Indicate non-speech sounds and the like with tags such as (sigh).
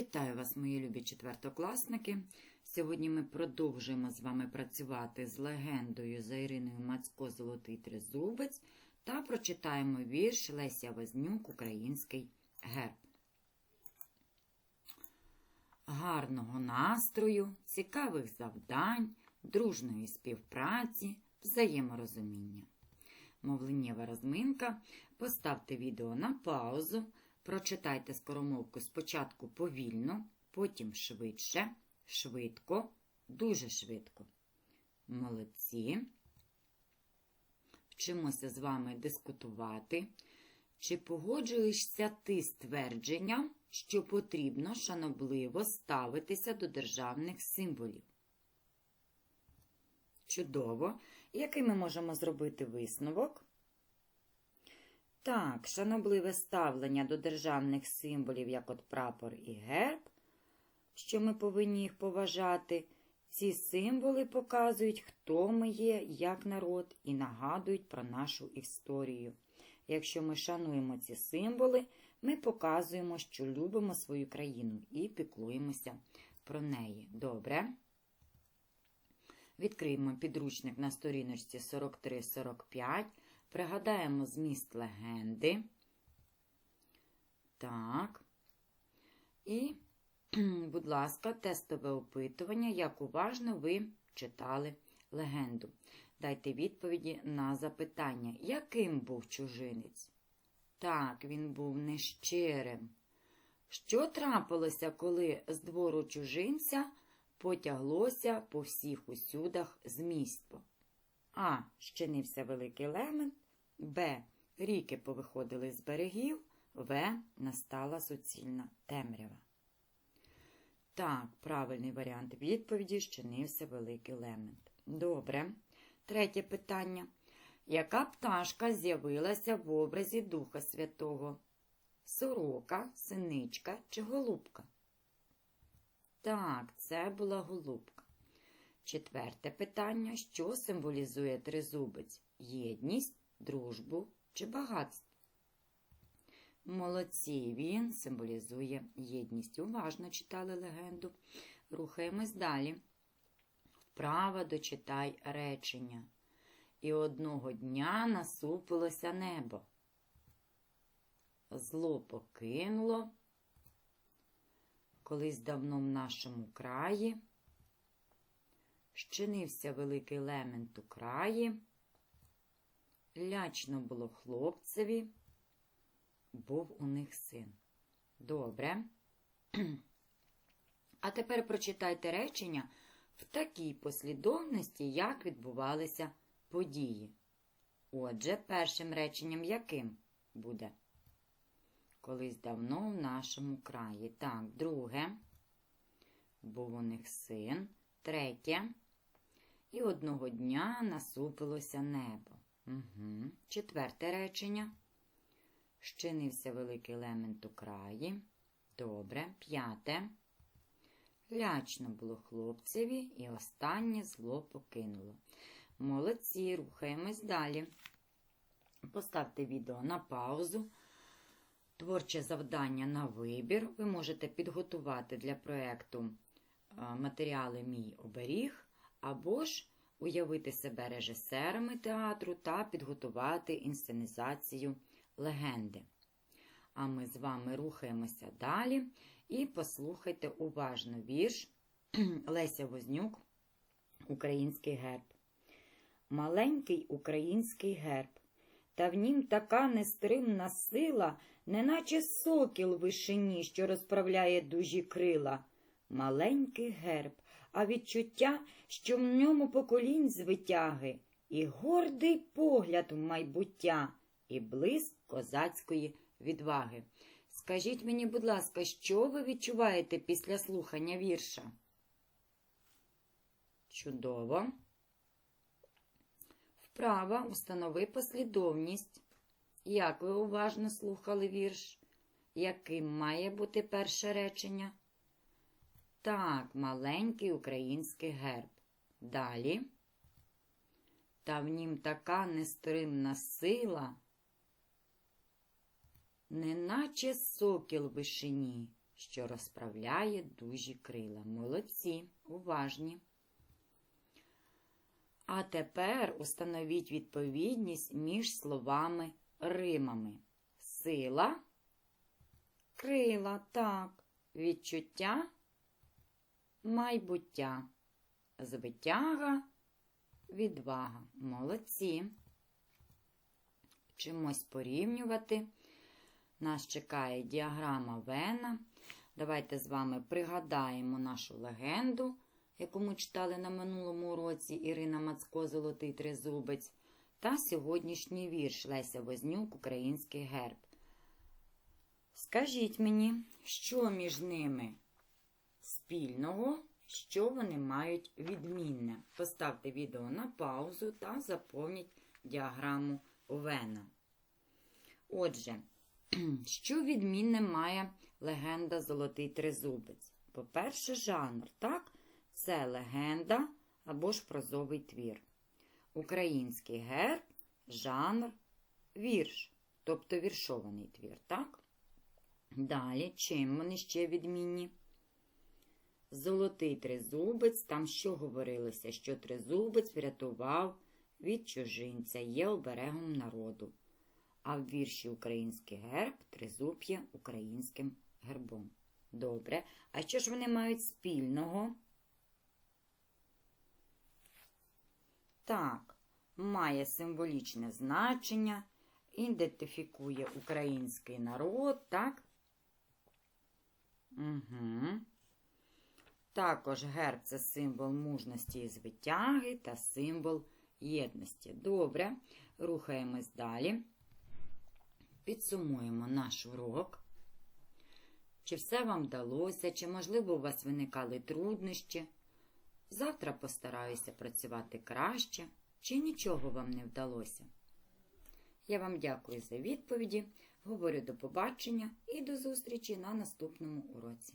Вітаю вас, мої любі четвертокласники. Сьогодні ми продовжуємо з вами працювати з легендою за Іриною Мацько Золотий Тризубець та прочитаємо вірш Леся Вознюк Український герб. Гарного настрою, цікавих завдань, дружної співпраці, взаєморозуміння. Мовленнєва розминка. Поставте відео на паузу. Прочитайте скоромовку спочатку повільно, потім швидше, швидко, дуже швидко. Молодці. Вчимося з вами дискутувати. Чи погоджуєшся ти з твердженням, що потрібно шанобливо ставитися до державних символів? Чудово. Який ми можемо зробити висновок? Так, шанобливе ставлення до державних символів, як от прапор і герб, що ми повинні їх поважати. Ці символи показують, хто ми є, як народ, і нагадують про нашу історію. Якщо ми шануємо ці символи, ми показуємо, що любимо свою країну і піклуємося про неї. Добре. Відкриємо підручник на сторіночці 43-45. Пригадаємо зміст легенди. Так. І, будь ласка, тестове опитування, як уважно ви читали легенду. Дайте відповіді на запитання, яким був чужинець? Так, він був нещирим. Що трапилося, коли з двору чужинця потяглося по всіх усюдах зміство? А. Щинився великий лемент, Б. Ріки повиходили з берегів, В. Настала суцільна темрява. Так, правильний варіант відповіді щинився великий лемент. Добре. Третє питання. Яка пташка з'явилася в образі Духа Святого? Сорока, синичка чи голубка? Так, це була голубка. Четверте питання. Що символізує тризубець? Єдність, дружбу чи багатство? Молодці, він символізує єдність. Уважно читали легенду. Рухаємось далі. Вправо дочитай речення. І одного дня насупилося небо. Зло покинуло. Колись давно в нашому краї. Щинився великий лемент у краї. Лячно було хлопцеві, був у них син. Добре. А тепер прочитайте речення в такій послідовності, як відбувалися події. Отже, першим реченням яким буде? Колись давно в нашому краї. Так, друге, був у них син. Третє. І одного дня насупилося небо. Угу. Четверте речення. Щинився великий лемент у краї. Добре. П'яте. Лячно було хлопцеві, і останнє зло покинуло. Молодці, рухаємось далі. Поставте відео на паузу. Творче завдання на вибір. Ви можете підготувати для проєкту матеріали Мій оберіг, або ж уявити себе режисерами театру та підготувати інсценізацію легенди. А ми з вами рухаємося далі і послухайте уважно вірш (clears throat) Леся Вознюк, Український герб. Маленький український герб, та в нім така нестримна сила, неначе сокіл вишині, що розправляє дужі крила. Маленький герб, а відчуття, що в ньому поколінь звитяги, і гордий погляд в майбуття, і блиск козацької відваги. Скажіть мені, будь ласка, що ви відчуваєте після слухання вірша? Чудово. Вправа установи послідовність. Як ви уважно слухали вірш? Яким має бути перше речення? Так, маленький український герб. Далі. Та в нім така нестримна сила, неначе сокіл вишині, що розправляє дужі крила. Молодці, уважні. А тепер установіть відповідність між словами римами. Сила, крила, так, відчуття, майбуття, звитяга, відвага. Молодці. Вчимось порівнювати. Нас чекає діаграма Вена. Давайте з вами пригадаємо нашу легенду, яку ми читали на минулому уроці Ірина Мацко Золотий Тризубець та сьогоднішній вірш Леся Вознюк Український герб. Скажіть мені, що між ними спільного, що вони мають відмінне? Поставте відео на паузу та заповніть діаграму Вена. Отже, (clears throat) що відмінне має легенда Золотий Тризубець? По-перше, жанр, так? Це легенда або ж прозовий твір. Український герб, жанр, вірш, тобто віршований твір, так? Далі, чим вони ще відмінні? Золотий тризубець, там що говорилося? Що тризубець врятував від чужинця, є оберегом народу. А в вірші Український герб тризуб українським гербом. Добре. А що ж вони мають спільного? Так, має символічне значення, ідентифікує український народ, так? Угу. Також герб це символ мужності і звитяги та символ єдності. Добре, рухаємось далі. Підсумуємо наш урок. Чи все вам вдалося, чи, можливо, у вас виникали труднощі. Завтра постараюся працювати краще, чи нічого вам не вдалося. Я вам дякую за відповіді, говорю до побачення і до зустрічі на наступному уроці.